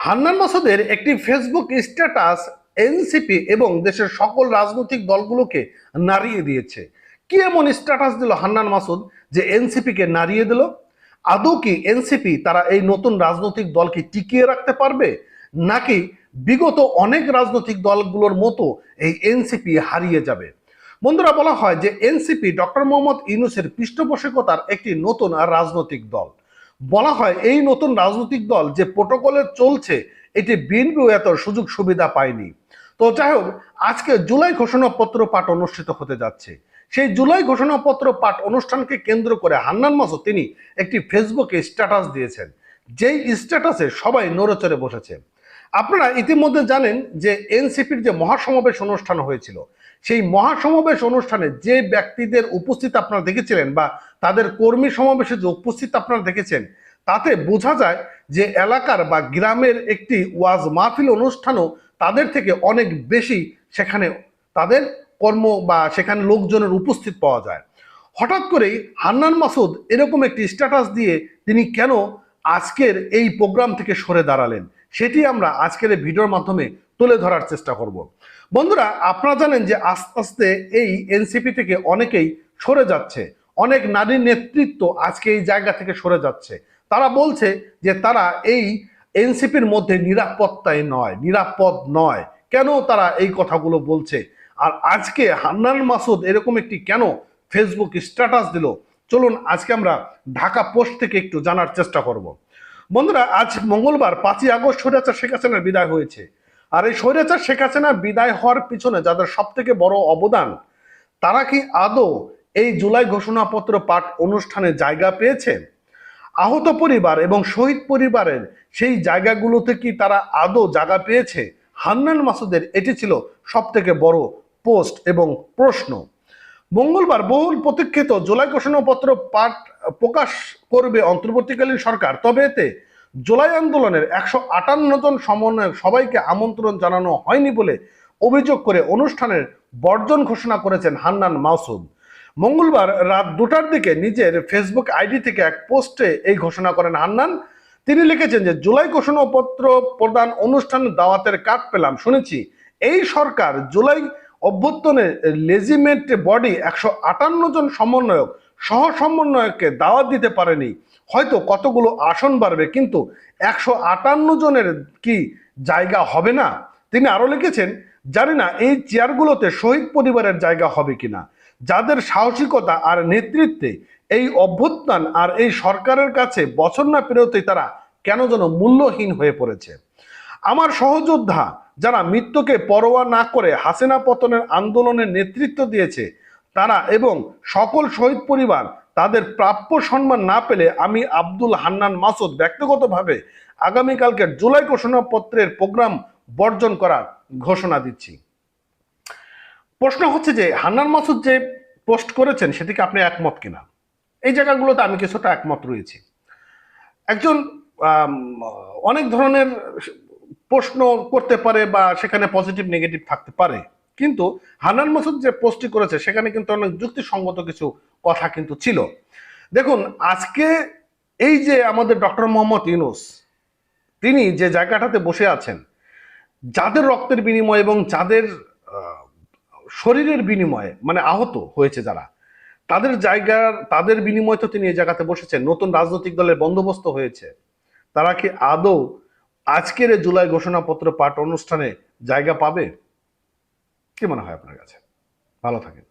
হান্নান মাসুদের একটি Facebook status NCP এবং দেশের সকল রাজনৈতিক দলগুলোকে নাড়িয়ে দিয়েছে। কি এমন স্ট্যাটাস দিল হান্নান মাসুদ যে এনসিপিকে নাড়িয়ে দিল? আদৌ কি এনসিপি তারা এই নতুন রাজনৈতিক দলকে টিকিয়ে রাখতে পারবে? নাকি বিগত অনেক রাজনৈতিক দলগুলোর মতো এই এনসিপি হারিয়ে যাবে? বন্ধুরা, বলা হয় যে এনসিপি ডক্টর মোহাম্মদ ইউনুসের পৃষ্ঠপোষকতার একটি নতুন আর রাজনৈতিক দল। বলা হয় এই নতুন রাজনৈতিক দল যে প্রোটোকলে চলছে, এটি বিএনপিও এত সুযোগ সুবিধা পায়নি। তো যাই হোক, আজকে জুলাই ঘোষণাপত্র পাঠ অনুষ্ঠিত হতে যাচ্ছে। সেই জুলাই ঘোষণাপত্র পাঠ অনুষ্ঠানকে কেন্দ্র করে হান্নান মাসো তিনি একটি ফেসবুকে স্ট্যাটাস দিয়েছেন। যেই স্ট্যাটাসে সবাই নড়েচড়ে বসেছে। আপনারা ইতিমধ্যে জানেন যে এনসিপির যে মহাসমাবেশ অনুষ্ঠান হয়েছিল, সেই মহাসমাবেশ অনুষ্ঠানে যে ব্যক্তিদের উপস্থিত আপনারা দেখেছিলেন বা তাদের কর্মী সমাবেশে যে উপস্থিত আপনারা দেখেছেন, তাতে বোঝা যায় যে এলাকার বা গ্রামের একটি ওয়াজ মাহফিল অনুষ্ঠানও তাদের থেকে অনেক বেশি সেখানে তাদের কর্ম বা সেখানে লোকজনের উপস্থিত পাওয়া যায়। হঠাৎ করেই হান্নান মাসুদ এরকম একটি স্ট্যাটাস দিয়ে তিনি কেন আজকের এই প্রোগ্রাম থেকে সরে দাঁড়ালেন? সেটি আমরা আজকের এই ভিডিওর মাধ্যমে তুলে ধরার চেষ্টা করব। বন্ধুরা, আপনারা জানেন যে আস্তে আস্তে এই এনসিপি থেকে অনেকেই সরে যাচ্ছে। অনেক নারী নেতৃত্ব আজকে এই জায়গা থেকে সরে যাচ্ছে। তারা বলছে যে তারা এই এনসিপির মধ্যে নিরাপত্তায় নয়, নিরাপদ নয়। কেন তারা এই কথাগুলো বলছে? আর আজকে হান্নান মাসুদ এরকম একটি কেন ফেসবুক স্ট্যাটাস দিল? চলুন আজকে আমরা ঢাকা পোস্ট থেকে একটু জানার চেষ্টা করব। বন্ধুরা, আজ মঙ্গলবার, পাঁচই আগস্ট স্বৈরাচার শেখ হাসিনার বিদায় হয়েছে। আর এই স্বৈরাচার শেখ হাসিনার বিদায় হওয়ার পিছনে যাদের সব থেকে বড় অবদান, তারা কি আদৌ এই জুলাই ঘোষণাপত্র পাঠ অনুষ্ঠানে জায়গা পেয়েছে? আহত পরিবার এবং শহীদ পরিবারের সেই জায়গাগুলোতে কি তারা আদৌ জায়গা পেয়েছে? হান্নান মাসুদের এটি ছিল সব থেকে বড় পোস্ট এবং প্রশ্ন। মঙ্গলবার বহুল প্রতীক্ষিত জুলাই ঘোষণাপত্র পাঠ প্রকাশ করবে অন্তর্বর্তীকালীন সরকার। তবে এতে জুলাই আন্দোলনের একশো আটান্ন জন সমন্বয়ক সবাইকে আমন্ত্রণ জানানো হয়নি বলে অভিযোগ করে অনুষ্ঠানের বর্জন ঘোষণা করেছেন হান্নান মাসুদ। মঙ্গলবার রাত দুটার দিকে নিজের ফেসবুক আইডি থেকে এক পোস্টে এই ঘোষণা করেন হান্নান। তিনি লিখেছেন যে, জুলাই ঘোষণাপত্র প্রদান অনুষ্ঠান দাওয়াতের কাক পেলাম, শুনেছি। এই সরকার জুলাই অভ্যর্থনে লেজিমেন্ট বডি একশো আটান্ন জন সমন্বয়ক সহ সমন্বয়ককে দাওয়াত দিতে পারেনি। হয়তো কতগুলো আসন বাড়বে, কিন্তু একশো আটান্ন জনের কি জায়গা হবে না? তিনি আরও লিখেছেন, জানি না এই চেয়ারগুলোতে শহীদ পরিবারের জায়গা হবে কিনা। যাদের সাহসিকতা আর নেতৃত্বে এই অভ্যুত্থান আর এই সরকারের কাছে বছর না পেরোতেই তারা কেন যেন মূল্যহীন হয়ে পড়েছে? আমার সহযোদ্ধা যারা মৃত্যুকে পরোয়া না করে হাসিনা পতনের আন্দোলনের নেতৃত্ব দিয়েছে, তারা এবং সকল শহীদ পরিবার তাদের প্রাপ্য সম্মান না পেলে আমি আব্দুল হান্নান মাসুদ ব্যক্তিগতভাবে আগামীকালকে জুলাই ঘোষণাপত্রের প্রোগ্রাম বর্জন করার ঘোষণা দিচ্ছি। প্রশ্ন হচ্ছে যে, হান্নান মাসুদ যে পোস্ট করেছেন সেটিকে আপনি একমত কিনা? এই জায়গাগুলোতে আমি কিছুটা একমত রয়েছি। একজন অনেক ধরনের প্রশ্ন করতে পারে বা সেখানে পজিটিভ নেগেটিভ থাকতে পারে। কিন্তু হানান মাসুদ যে পোস্টটি করেছে, সেখানে কিন্তু অনেক যুক্তিসঙ্গত কিছু কথা কিন্তু ছিল। দেখুন, আজকে এই যে আমাদের ডক্টর মোহাম্মদ ইউনুস, তিনি যে জায়গাটাতে বসে আছেন, যাদের রক্তের বিনিময় এবং যাদের শরীরের বিনিময়ে মানে আহত হয়েছে যারা, তাদের জায়গার, তাদের বিনিময় তো তিনি এই জায়গাতে বসেছেন। নতুন রাজনৈতিক দলের বন্দোবস্ত হয়েছে। তারা কি আদৌ আজকের জুলাই ঘোষণাপত্র পাঠ অনুষ্ঠানে জায়গা পাবে? কি মনে হয় আপনার কাছে? ভালো থাকেন।